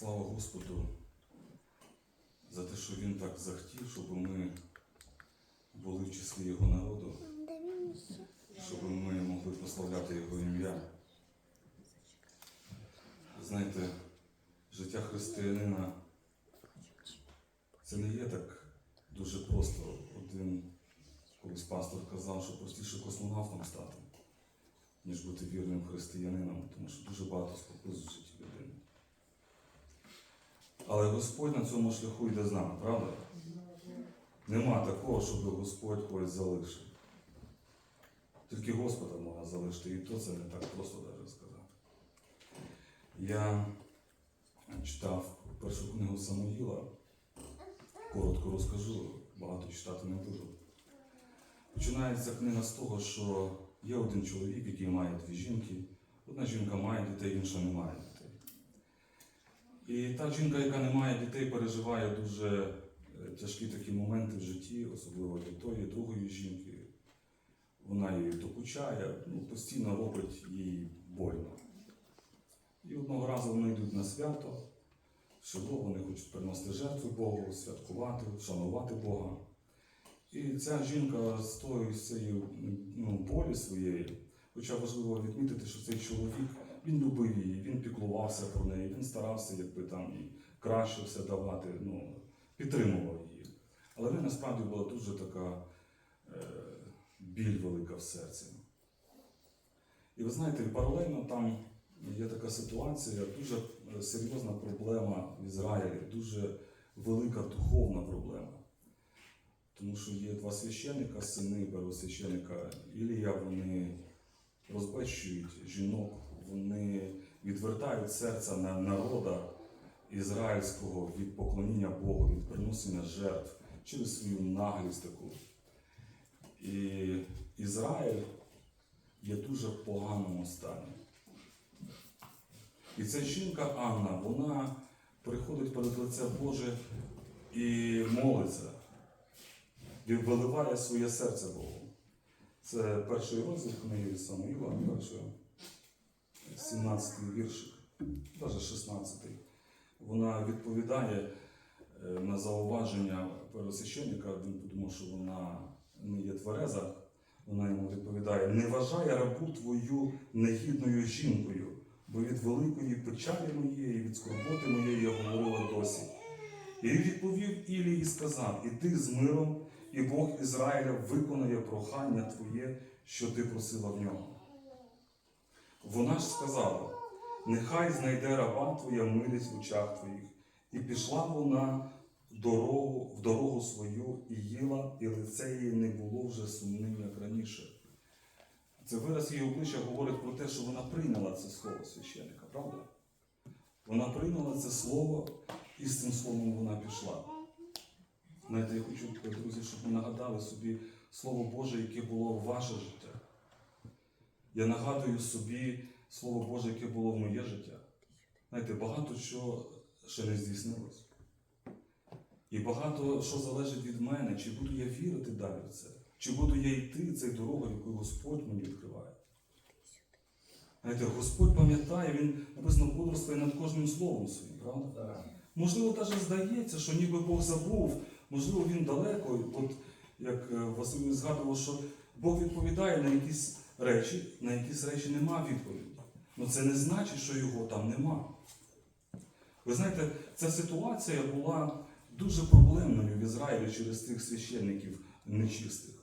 Слава Господу за те, що Він так захотів, щоб ми були в числі Його народу, щоб ми могли прославляти Його ім'я. Знаєте, життя християнина це не є так дуже просто. Один колись пастор казав, що простіше космонавтом стати, ніж бути вірним християнином, тому що дуже багато спокус в житті людини. Але Господь на цьому шляху йде з нами, правда? Нема такого, щоб Господь когось залишив. Тільки Господа можна залишити, і то це не так просто навіть сказати. Я читав першу книгу Самуїла, коротко розкажу, багато читати не буду. Починається книга з того, що є один чоловік, який має дві жінки. Одна жінка має дітей, інша не має. І та жінка, яка не має дітей, переживає дуже е, тяжкі такі моменти в житті, особливо для тої, другої жінки. Вона її докучає, ну, постійно робить їй больно. І одного разу вони йдуть на свято, село, вони хочуть приносити жертву Богу, святкувати, вшанувати Бога. І ця жінка з тої з цієї ну, болі своєї, хоча важливо відмітити, що цей чоловік він любив її, він піклувався про неї, він старався якби там їй краще все давати, ну, підтримував її. Але в неї насправді була дуже така е, біль велика в серці. І ви знаєте, паралельно там є така ситуація, дуже е, серйозна проблема в Ізраїлі, дуже велика духовна проблема. Тому що є два священника, сини первосвященика Ілія, вони розбещують жінок, вони відвертають серця на народа ізраїльського від поклоніння Богу, від приносення жертв через свою наглість таку. І Ізраїль є дуже в поганому стані. І ця жінка Анна, вона приходить перед лице Боже і молиться, і виливає своє серце Богу. Це перший розділ книги Самуїла, перший 17 віршик, навіть 16. Вона відповідає е, на зауваження первосвященника, він подумав, що вона не є твереза. Вона йому відповідає: не вважай рабу твою негідною жінкою, бо від великої печалі моєї, від скорботи моєї я говорила досі. І відповів Ілі і сказав: Іди з миром, і Бог Ізраїля виконає прохання твоє, що ти просила в нього. Вона ж сказала: нехай знайде раба твоя милість в очах твоїх. І пішла вона дорогу, в дорогу свою і їла, і лице її не було вже сумним, як раніше. Це вираз її обличчя говорить про те, що вона прийняла це слово священника, правда? Вона прийняла це слово, і з цим словом вона пішла. Знаєте, я хочу, друзі, щоб ви нагадали собі Слово Боже, яке було в ваше життя. Я нагадую собі Слово Боже, яке було в моє життя. Знаєте, багато що ще не здійснилось. І багато що залежить від мене, чи буду я вірити далі в це, чи буду я йти цією дорогою, яку Господь мені відкриває. Знаєте, Господь пам'ятає, Він написано бодрствує над кожним словом своїм, правда? Можливо, навіть здається, що ніби Бог забув, можливо, він далеко, от як е, Василь згадував, що Бог відповідає на якісь речі, на якісь речі нема відповіді. Ну це не значить, що його там нема. Ви знаєте, ця ситуація була дуже проблемною в Ізраїлі через тих священників нечистих.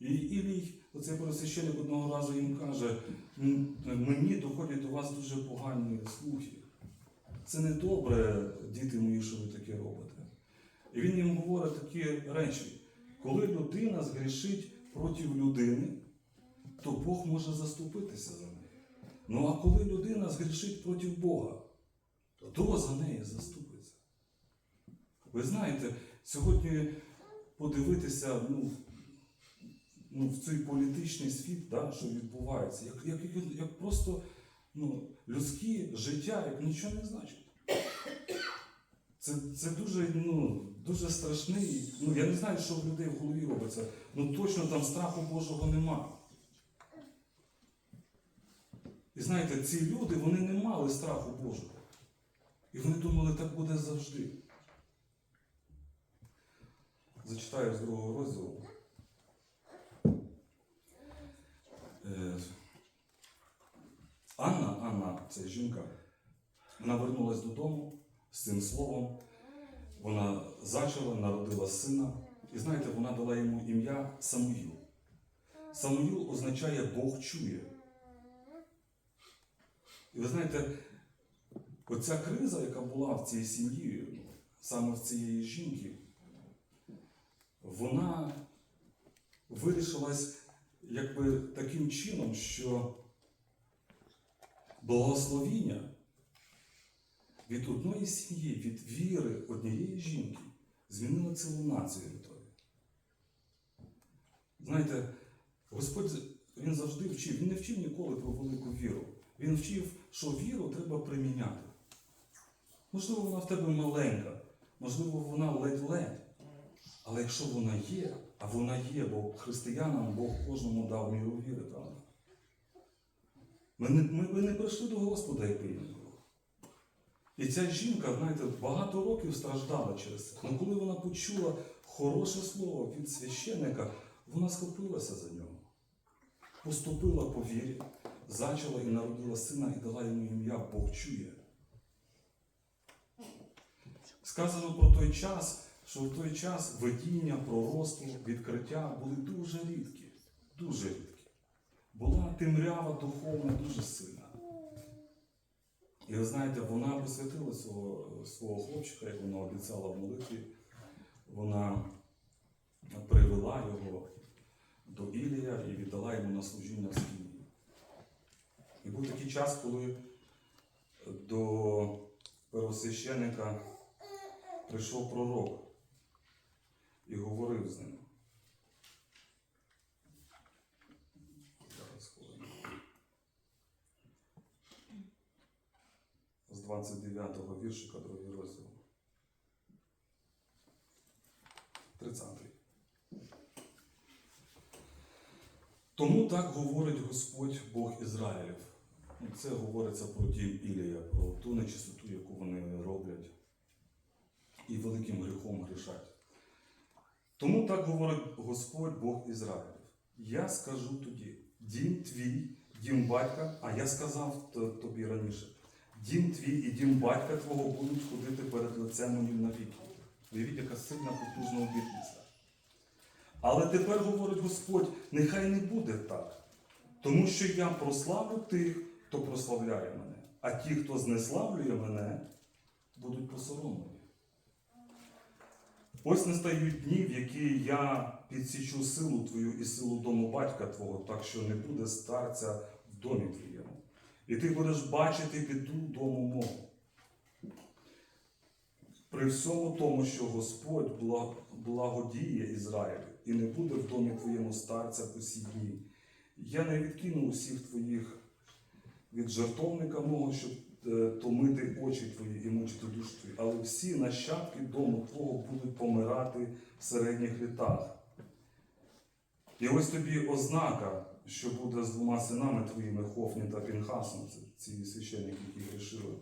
І Ілій, оцей пересвященник одного разу їм каже, мені доходять до вас дуже погані слухи. Це не добре, діти мої, що ви таке робите. І він їм говорить такі речі. Коли людина згрішить проти людини, то Бог може заступитися за неї. Ну а коли людина згрішить проти Бога, хто за неї заступиться? Ви знаєте, сьогодні подивитися ну, ну, в цей політичний світ, да, що відбувається, як, як, як, як просто ну, людське життя, як нічого не значить. Це, це дуже, ну, дуже страшний. Ну, я не знаю, що в людей в голові робиться. Ну точно там страху Божого нема. І знаєте, ці люди вони не мали страху Божого. І вони думали, так буде завжди. Зачитаю з другого розділу. Е, Анна, Анна, це жінка, вона вернулась додому з цим словом. Вона зачала, народила сина. І знаєте, вона дала йому ім'я Самуїл. Самуїл означає Бог чує. І ви знаєте, оця криза, яка була в цій сім'ї, саме в цієї жінки, вона вирішилась якби таким чином, що благословіння від одної сім'ї, від віри однієї жінки змінило цілу націю відтоді. Знаєте, Господь він завжди вчив, він не вчив ніколи про велику віру. Він вчив, що віру треба приміняти. Можливо, вона в тебе маленька, можливо, вона ледь-ледь. Але якщо вона є, а вона є, бо християнам Бог кожному дав міру віри, правда? Ми не, ми, ми не прийшли до Господа і прийняли. І ця жінка, знаєте, багато років страждала через це. Але коли вона почула хороше слово від священника, вона схопилася за нього, поступила по вірі, зачала і народила сина і дала йому ім'я Бог чує. Сказано про той час, що в той час видіння, пророцтво, відкриття були дуже рідкі, дуже рідкі. Була темрява духовна дуже сильна. І ви знаєте, вона присвятила свого, свого хлопчика, як вона обіцяла в молитві. Вона привела його до Ілія і віддала йому на служіння в був такий час, коли до первосвященника прийшов пророк і говорив з ним. З 29-го віршика, другий розділ. 30-й. Тому так говорить Господь Бог Ізраїлів. Це говориться про дім Ілія, про ту нечистоту, яку вони роблять, і великим гріхом грішать. Тому так говорить Господь Бог Ізраїлів. Я скажу тоді, дім твій, дім батька, а я сказав тобі раніше, дім твій і дім батька твого будуть ходити перед лицем моїм навіки. Уявіть, яка сильна потужна обітниця. Але тепер говорить Господь, нехай не буде так, тому що я прославлю тих, хто прославляє мене, а ті, хто знеславлює мене, будуть посоромлені. Ось настають дні, в які я підсічу силу твою і силу дому батька твого, так що не буде старця в домі твоєму. І ти будеш бачити біду дому мого. При всьому тому, що Господь благодіє Ізраїлю, і не буде в домі твоєму старця по сі дні. Я не відкину усіх твоїх від жертовника мого, щоб е, томити очі твої і мучити душу твою, але всі нащадки дому твого будуть помирати в середніх літах. І ось тобі ознака, що буде з двома синами твоїми, Хофні та Пінхасом, це ці священники, які грішили.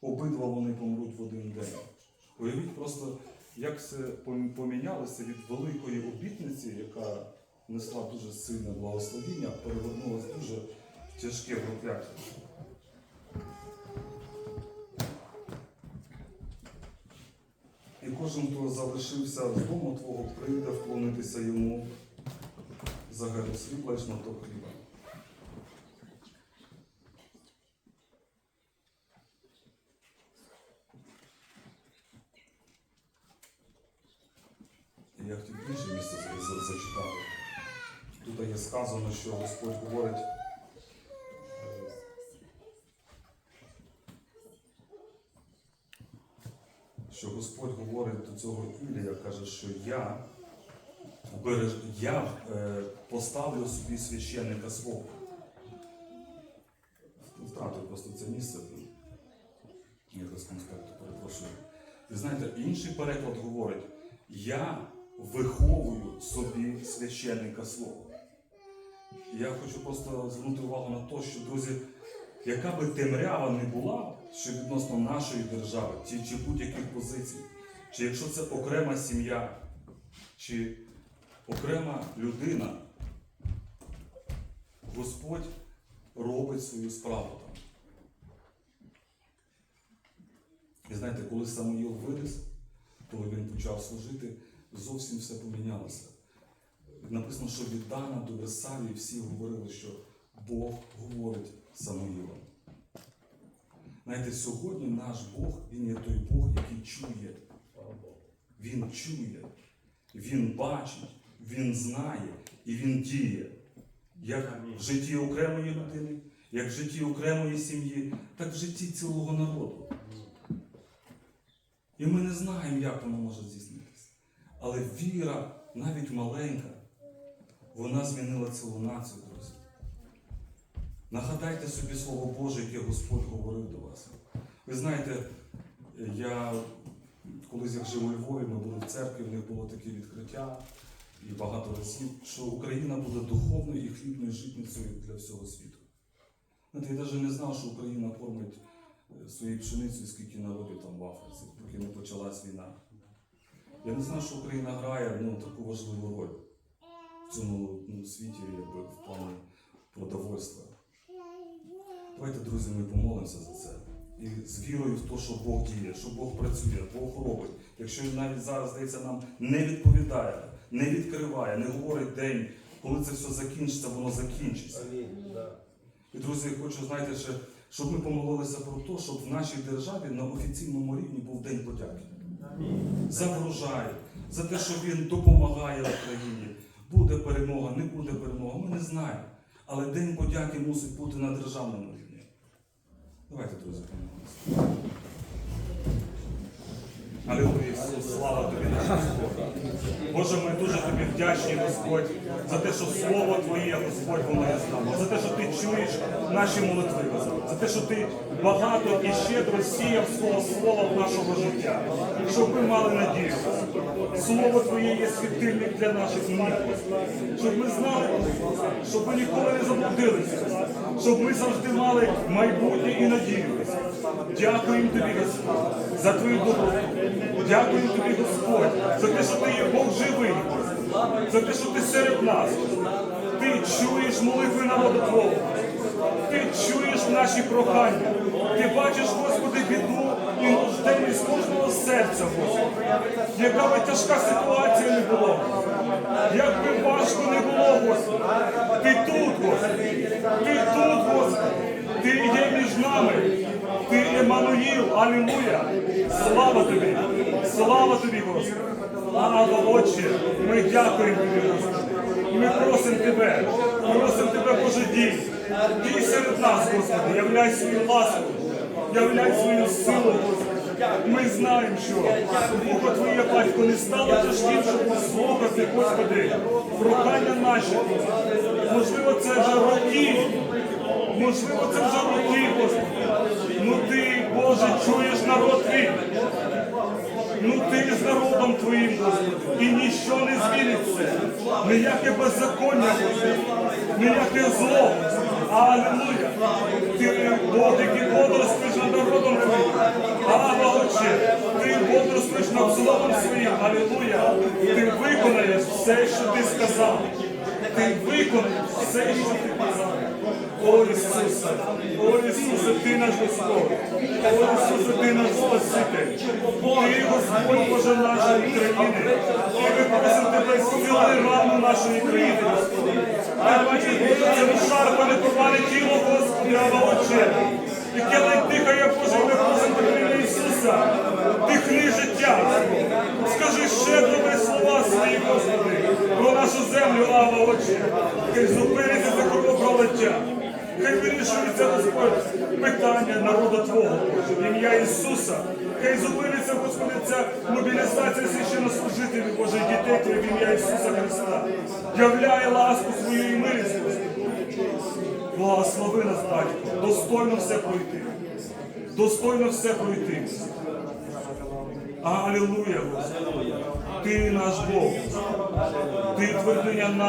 Обидва вони помруть в один день. Уявіть просто, як все помінялося від великої обітниці, яка несла дуже сильне благословіння, перевернулося дуже тяжке прокляття. І кожен, хто залишився з дому твого, прийде вклонитися йому за гару срібла і шматок хліба. І Я хотів інше місце за- за- зачитати. Тут є сказано, що Господь говорить. е, Що Господь говорить до цього Ілія, каже, що я, я е, поставлю собі священника свого. Втратив просто це місце. Якось конспекту, перепрошую. І знаєте, інший переклад говорить: я виховую собі священника свого. Я хочу просто звернути увагу на те, що, друзі, яка би темрява не була, що відносно нашої держави, чи, чи будь-яких позицій, чи якщо це окрема сім'я, чи окрема людина, Господь робить свою справу там. І знаєте, коли Самуїл виріс, коли він почав служити, зовсім все помінялося. Написано, що від Дана до Версалії всі говорили, що Бог говорить Самуїлом. Знаєте, сьогодні наш Бог, Він є той Бог, який чує. Він чує, Він бачить, Він знає і Він діє. Як в житті окремої людини, як в житті окремої сім'ї, так в житті цілого народу. І ми не знаємо, як воно може здійснитися. Але віра, навіть маленька, вона змінила цілу націю, друзі. Нагадайте собі Слово Боже, яке Господь говорив до вас. Ви знаєте, я колись як жив у Львові, ми були в церкві, в них було таке відкриття і багато разів, що Україна буде духовною і хлібною житницею для всього світу. Знаєте, я навіть не знав, що Україна кормить е, своєю пшеницею, скільки народів там в Африці, поки не почалась війна. Я не знав, що Україна грає ну, таку важливу роль в цьому ну, світі, якби в плані продовольства. Давайте, друзі, ми помолимося за це. І з вірою в те, що Бог діє, що Бог працює, Бог робить. Якщо він навіть зараз, здається, нам не відповідає, не відкриває, не говорить день, коли це все закінчиться, воно закінчиться. І, друзі, я хочу, знаєте, ще, щоб ми помолилися про те, щоб в нашій державі на офіційному рівні був День подяки. За врожай, за те, що він допомагає Україні. Буде перемога, не буде перемога, ми не знаємо. Але День подяки мусить бути на державному рівні. Давайте, друзі, помолимося. Алілуя, слава тобі, наш Господь. Боже, ми дуже тобі вдячні, Господь, за те, що Слово Твоє, Господь, воно є з за те, що ти чуєш наші молитви, Господь, за те, що ти багато і щедро сіяв свого слова в нашого життя, щоб ми мали надію. Слово Твоє є світильник для наших ніг, щоб ми знали, щоб ми ніколи не заблудилися, щоб ми завжди мали майбутнє і надію. Дякуємо тобі, Господь, за твою доброту. Дякуємо тобі, Господь, за те, що ти є Бог живий, за те, що ти серед нас. Ти чуєш молитви народу Твого. Ти чуєш наші прохання. Ти бачиш, Господи, біду і нужденність кожного серця, Господи. Яка би тяжка ситуація не була, як би важко не було, Господи. Ти тут, Господи. Ти тут, Господи. Ти є між нами. Ти Еммануїл, Алілуя. Слава тобі! Слава тобі, Господи! Ава, Отче, ми дякуємо тобі, Господи. Ми просимо тебе, просимо тебе, Боже, дій. Дій серед нас, Господи, являй свою ласку, являй свою силу. Ми знаємо, що Бога Твоє батько не стало тяжким, щоб слухати, Господи, прохання наші. Можливо, це вже роки. Можливо, це вже роки, Господи. Ну ти, Боже, чуєш народ твій. Ну ти з народом твоїм, Господи, і ніщо не зміниться. Ніяке беззаконня, ніяке зло. Аллилуйя. Ти Бог, який над народом твоїм. Ава, Отче, ти над словом своїм. Аллилуйя. Ти виконаєш все, що ти сказав. Ти виконаєш все, що ти казав. О Ісусе, о Ісусе, ти наш Господь, о Ісусе, ти наш Спаситель, ти Господь Боже нашої країни, і ми просимо тебе зціли рану нашої країни, Господи. Бачиш, Боже, це розшарпане, порване тіло, Господи, Отче, яке ледь дихає, тебе ім'я Ісуса, дихни життя, скажи щедро слова свої, Господи, про нашу землю, Ава Отче, хай зупиниться це кровопролиття. Хай вирішується Господь питання народу Твого, в ім'я Ісуса. Хай зупиниться, Господи, ця мобілізація священнослужителів, Боже, дітей в ім'я Ісуса Христа. Являє ласку свою і милість. Благослови нас, Батько, достойно все пройти. Достойно все пройти. Алілуя. Ти наш Бог. Ти твердиня наша.